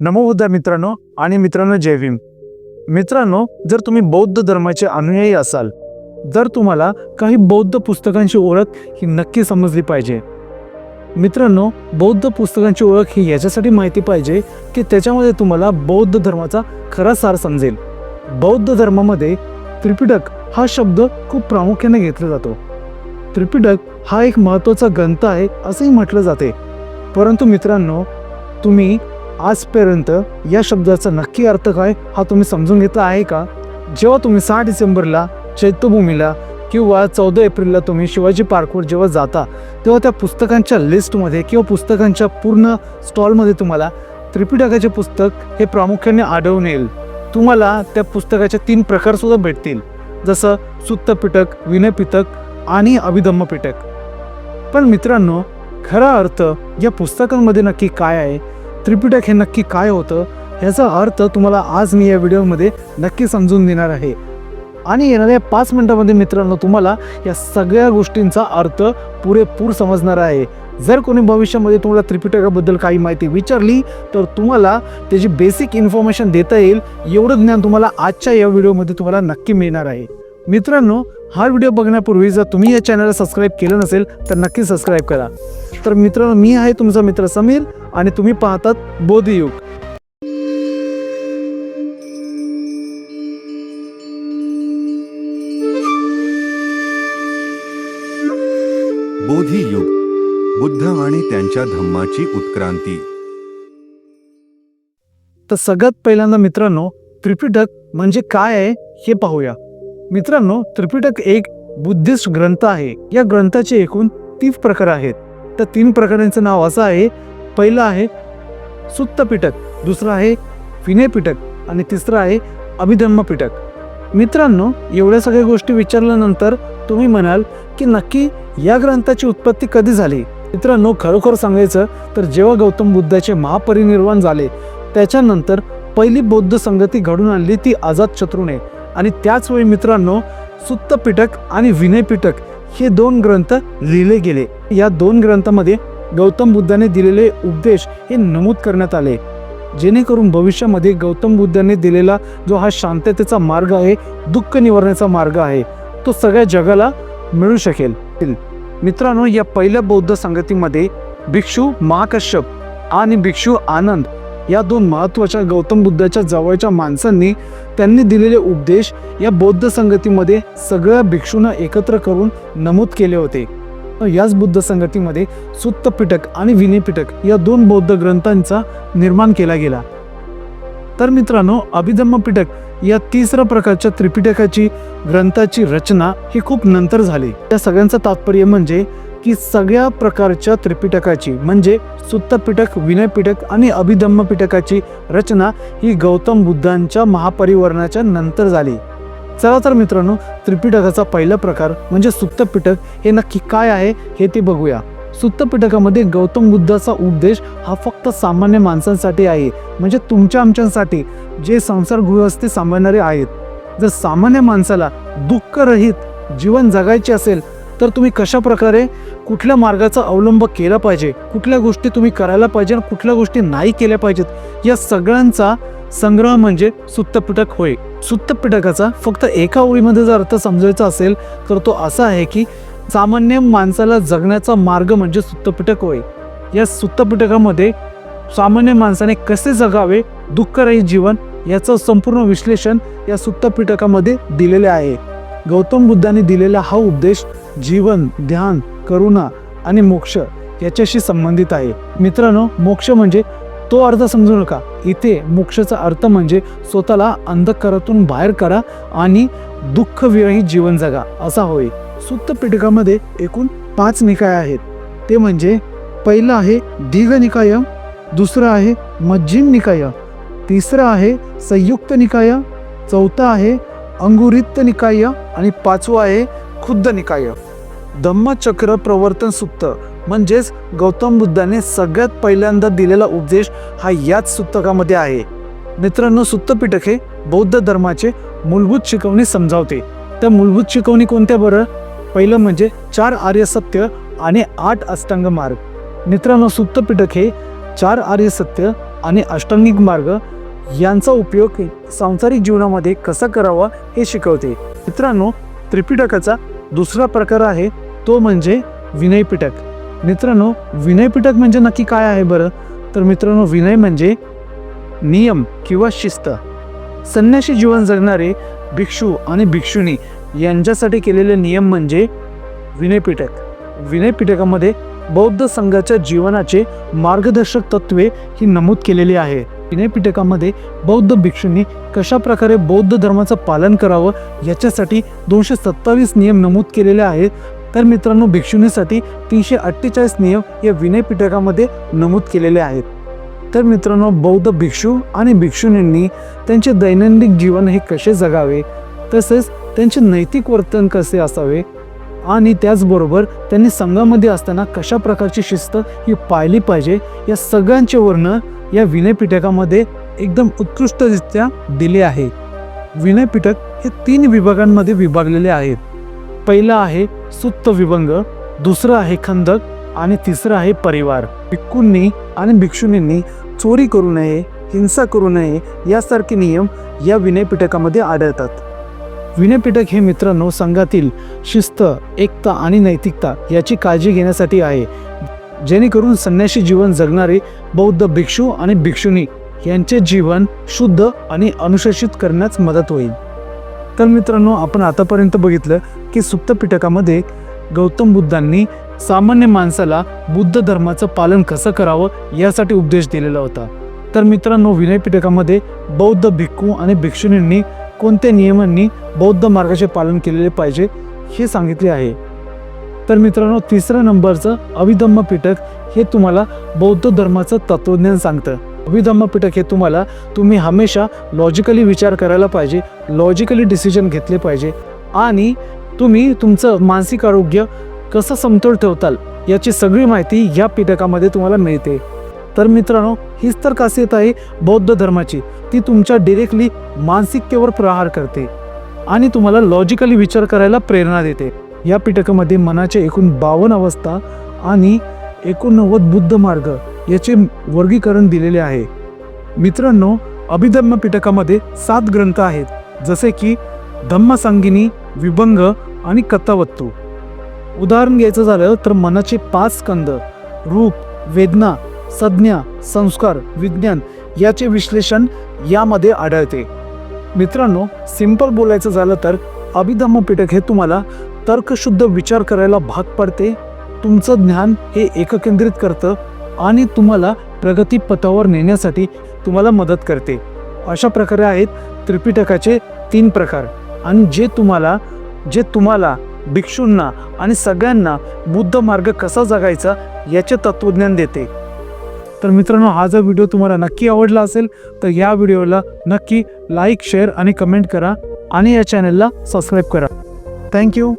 नमोबुद्धा मित्रांनो आणि मित्रांनो जय भीम. मित्रांनो जर तुम्ही बौद्ध धर्माचे अनुयायी असाल जर तुम्हाला काही बौद्ध पुस्तकांची ओळख ही नक्की समजली पाहिजे. मित्रांनो बौद्ध पुस्तकांची ओळख ही याच्यासाठी माहिती पाहिजे की त्याच्यामध्ये तुम्हाला बौद्ध धर्माचा खरा सार समजेल. बौद्ध धर्मामध्ये त्रिपिटक हा शब्द खूप प्रामुख्याने घेतला जातो. त्रिपिटक हा एक महत्त्वाचा ग्रंथ आहे असंही म्हटलं जाते. परंतु मित्रांनो तुम्ही आजपर्यंत या शब्दाचा नक्की अर्थ काय हा तुम्ही समजून घेतला आहे का? जेव्हा तुम्ही सहा डिसेंबरला चैत्यभूमीला किंवा चौदा एप्रिलला तुम्ही शिवाजी पार्कवर जेव्हा जाता तेव्हा त्या पुस्तकांच्या लिस्टमध्ये किंवा पुस्तकांच्या पूर्ण स्टॉलमध्ये तुम्हाला त्रिपिटकाचे पुस्तक हे प्रामुख्याने आढळून येईल. तुम्हाला त्या पुस्तकाचे तीन प्रकारसुद्धा भेटतील जसं सुत्त पिटक विनय पिटक आणि अभिधम्म पिटक पण मित्रांनो खरा अर्थ या पुस्तकांमध्ये नक्की काय आहे त्रिपिटक हे नक्की काय होतं ह्याचा अर्थ तुम्हाला आज मी या व्हिडिओमध्ये नक्की समजून देणार आहे. आणि येणाऱ्या पाच मिनटामध्ये मित्रांनो तुम्हाला या सगळ्या गोष्टींचा अर्थ पुरेपूर समजणार आहे. जर कोणी भविष्यामध्ये तुम्हाला त्रिपिटकाबद्दल काही माहिती विचारली तर तुम्हाला त्याची बेसिक इन्फॉर्मेशन देता येईल. एवढं ज्ञान तुम्हाला आजच्या या व्हिडिओमध्ये तुम्हाला नक्की मिळणार आहे. मित्रांनो हा व्हिडिओ बघण्यापूर्वी जर तुम्ही या चॅनलला सबस्क्राईब केलं नसेल तर नक्की सबस्क्राईब करा. तर मित्रांनो मी आहे तुमचा मित्र समीर. आणि तुम्ही पाहतात बोधयुग. बोधी युग बुद्ध आणि त्यांच्या धम्माची उत्क्रांती. तर सगळ्यात पहिल्यांदा मित्रांनो त्रिपिटक म्हणजे काय आहे हे पाहूया. मित्रांनो त्रिपिटक एक बुद्धिस्ट ग्रंथ आहे. या ग्रंथाचे एकूण तीन प्रकार आहेत. त्या तीन प्रकारांचं नाव असं आहे पहिलं आहे सुत्त पिटक दुसरं आहे विनय पिटक आणि तिसरं आहे अभिधम्म पिटक. मित्रांनो एवढ्या सगळ्या गोष्टी विचारल्यानंतर तुम्ही म्हणाल की नक्की या ग्रंथाची उत्पत्ती कधी झाली? मित्रांनो खरोखर सांगायचं तर जेव्हा गौतम बुद्धाचे महापरिनिर्वाण झाले त्याच्यानंतर पहिली बौद्ध संगती घडून आणली ती आझाद शत्रूने. आणि त्याच वेळी मित्रांनो सुत्त पिटक आणि विनय पिटक हे दोन ग्रंथ लिहिले गेले. या दोन ग्रंथामध्ये गौतम बुद्धाने दिलेले उपदेश हे नमूद करण्यात आले. जेणेकरून भविष्यामध्ये गौतम बुद्धाने दिलेला जो हा शांततेचा मार्ग आहे दुःख निवारण्याचा मार्ग आहे तो सगळ्या जगाला मिळू शकेल. मित्रांनो या पहिल्या बौद्ध संगतीमध्ये भिक्षू महाकश्यप आणि भिक्षू आनंद या दोन महत्त्वाच्या गौतम बुद्धाच्या जवळच्या माणसांनी त्यांनी दिलेले उपदेश या बौद्ध संगतीमध्ये सगळ्या भिक्षूंना एकत्र करून नमूद केले होते. याच बुद्ध संगतीमध्ये सुत्त पिटक आणि विनयपिटक या दोन बौद्ध ग्रंथांचा निर्माण केला गेला. तर मित्रांनो अभिधम्म पिटक या तिसऱ्या प्रकारच्या त्रिपिटकाची ग्रंथाची रचना ही खूप नंतर झाली. त्या सगळ्यांचं तात्पर्य म्हणजे की सगळ्या प्रकारच्या त्रिपिटकाची म्हणजे सुत्त पिटक आणि अभिधम्म पिटकाची रचना ही गौतम बुद्धांच्या महापरिवर्णाच्या नंतर झाली. चला तर मित्रांनो त्रिपिटकाचा पहिला प्रकार म्हणजे सुप्तपिटक हे नक्की काय आहे हे ते बघूया. सुत्तपिटकामध्ये गौतम बुद्धाचा उपदेश हा फक्त सामान्य माणसांसाठी आहे म्हणजे तुमच्या आमच्यासाठी. जे संसार गृहस्थी सांभाळणारे आहेत. जर सामान्य माणसाला दुःखरहित जीवन जगायचे असेल तर तुम्ही कशा प्रकारे कुठल्या मार्गाचा अवलंब केला पाहिजे? कुठल्या गोष्टी तुम्ही करायला पाहिजे आणि कुठल्या गोष्टी नाही केल्या पाहिजेत? या सगळ्यांचा संग्रह म्हणजे सुत्तपिटक होय. सुत्तपिटकाचा फक्त एका ओळीमध्ये जर अर्थ समजायचा असेल तर तो असा आहे की सामान्य माणसाला जगण्याचा मार्ग म्हणजे सुत्तपिटक होय. या सुत्तपिटकामध्ये सामान्य माणसाने कसे जगावे दुःखरही जीवन याचं संपूर्ण विश्लेषण या सुत्तपिटकामध्ये दिलेले आहे. गौतम बुद्धाने दिलेला हा उपदेश जीवन ध्यान करुणा आणि मोक्ष याच्याशी संबंधित आहे. मित्रांनो मोक्ष म्हणजे तो अर्थ समजू नका. इथे मोक्षाचा अर्थ म्हणजे स्वतःला अंधकारातून बाहेर करा आणि दुःख विरहित जीवन जगा. असा होय. सुप्त पिटकामध्ये एकूण पाच निकाय आहेत. ते म्हणजे पहिलं आहे दीघ निकाय दुसरं आहे मज्जिम निकाय तिसरं आहे संयुक्त निकाय चौथा आहे अंगुरित्त निकाय आणि पाचवा आहे खुद्द निकाय. धम्मचक्र प्रवर्तन सुत्त म्हणजेच गौतम बुद्धाने सगळ्यात पहिल्यांदा दिलेला उपदेश हा याच सुत्तकामध्ये आहे. मित्रांनो सुत्तपिटक हे बौद्ध धर्माचे मूलभूत शिकवणी समजावते. त्या मूलभूत शिकवणी कोणत्या बरं? पहिलं म्हणजे चार आर्य सत्य आणि आठ अष्टांग मार्ग. मित्रांनो सुत्तपिटक हे चार आर्य सत्य आणि अष्टांगिक मार्ग यांचा उपयोग सांसारिक जीवनामध्ये कसा करावा हे शिकवते. मित्रांनो त्रिपिटकाचा दुसरा प्रकार आहे तो म्हणजे विनयपिटक मित्रांनो विनयपिटक म्हणजे नक्की काय आहे बरं? तर मित्रांनो विनय म्हणजे नियम किंवा शिस्त. संन्याशी जीवन जगणारे भिक्षू आणि भिक्षुणी यांच्यासाठी केलेले नियम म्हणजे विनयपिटक विनयपिटकामध्ये बौद्ध संघाच्या जीवनाचे मार्गदर्शक तत्वे ही नमूद केलेली आहे. विनयपिटकामध्ये बौद्ध भिक्षूंनी कशा प्रकारे बौद्ध धर्माचं पालन करावं याच्यासाठी दोनशे सत्तावीस नियम नमूद केलेले आहेत. तर मित्रांनो भिक्षुणीसाठी तीनशे अठ्ठेचाळीस नियम या विनयपिटकामध्ये नमूद केलेले आहेत. तर मित्रांनो बौद्ध भिक्षू आणि भिक्षुणींनी त्यांचे दैनंदिन जीवन हे कसे जगावे तसेच त्यांचे नैतिक वर्तन कसे असावे आणि त्याचबरोबर त्यांनी संघामध्ये असताना कशा प्रकारची शिस्त ही पाळली पाहिजे या सगळ्यांचे वर्णन या विनयपिटकामध्ये एकदम उत्कृष्टरित्या दिले आहे. विनयपिटक हे तीन विभागांमध्ये विभागलेले आहेत. पहिलं आहे सुत्त विभंग दुसरं आहे खंदक आणि तिसरं आहे परिवार. भिक्खूंनी आणि भिक्षुणींनी चोरी करू नये हिंसा करू नये यासारखे नियम या विनयपिटकामध्ये आढळतात. विनयपिटक हे मित्रांनो संघातील शिस्त एकता आणि नैतिकता याची काळजी घेण्यासाठी आहे. जेणेकरून संन्याशी जीवन जगणारे बौद्ध भिक्षू आणि भिक्षुणी यांचे जीवन शुद्ध आणि अनुशासित करण्यास मदत होईल. तर मित्रांनो आपण आतापर्यंत बघितलं की सुप्त पिटकामध्ये गौतम बुद्धांनी सामान्य माणसाला बुद्ध धर्माचं पालन कसं करावं यासाठी उपदेश दिलेला होता. तर मित्रांनो विनय पिटकामध्ये बौद्ध भिक्खू आणि भिक्षुणींनी कोणत्या नियमांनी बौद्ध मार्गाचे पालन केलेले पाहिजे हे सांगितले आहे. तर मित्रांनो तिसऱ्या नंबरचं अभिधम्म पिटक हे तुम्हाला बौद्ध धर्माचं तत्वज्ञान सांगतं. अभिधम्म पिटक हे तुम्हाला तुम्ही हमेशा लॉजिकली विचार करायला पाहिजे लॉजिकली डिसिजन घेतले पाहिजे. आणि तुम्ही तुमचं मानसिक आरोग्य कसं समतोल ठेवताल याची सगळी माहिती या पिटकामध्ये तुम्हाला मिळते. तर मित्रांनो हीच तर खासियत आहे बौद्ध धर्माची. ती तुमच्या डिरेक्टली मानसिकतेवर प्रहार करते. आणि तुम्हाला लॉजिकली विचार करायला प्रेरणा देते. या पिटकामध्ये मनाच्या एकूण बावन्न अवस्था आणि एकोणनव्वद बुद्ध मार्ग. याचे वर्गीकरण दिलेले आहे. मित्रांनो अभिधम्म पिटकामध्ये सात ग्रंथ आहेत जसे की धम्मसंगिनी विभंग आणि कथावत्तू. उदाहरण घ्यायचं झालं तर मनाचे पाच स्कंद रूप वेदना संज्ञा संस्कार विज्ञान याचे विश्लेषण यामध्ये आढळते. मित्रांनो सिंपल बोलायचं झालं तर अभिधम्म पिटक हे तुम्हाला तर्कशुद्ध विचार करायला भाग पडते. तुमचं ज्ञान हे एककेंद्रित करतं आणि तुम्हाला प्रगतीपथावर नेण्यासाठी तुम्हाला मदत करते. अशा प्रकारे आहेत त्रिपिटकाचे तीन प्रकार. आणि जे तुम्हाला जे तुम्हाला भिक्षूंना आणि सगळ्यांना बुद्ध मार्ग कसा जगायचा याचे तत्वज्ञान देते. तर मित्रांनो हा जर व्हिडिओ तुम्हाला नक्की आवडला असेल तर या व्हिडिओला नक्की लाईक शेअर आणि कमेंट करा आणि या चॅनलला सबस्क्राईब करा. थँक्यू.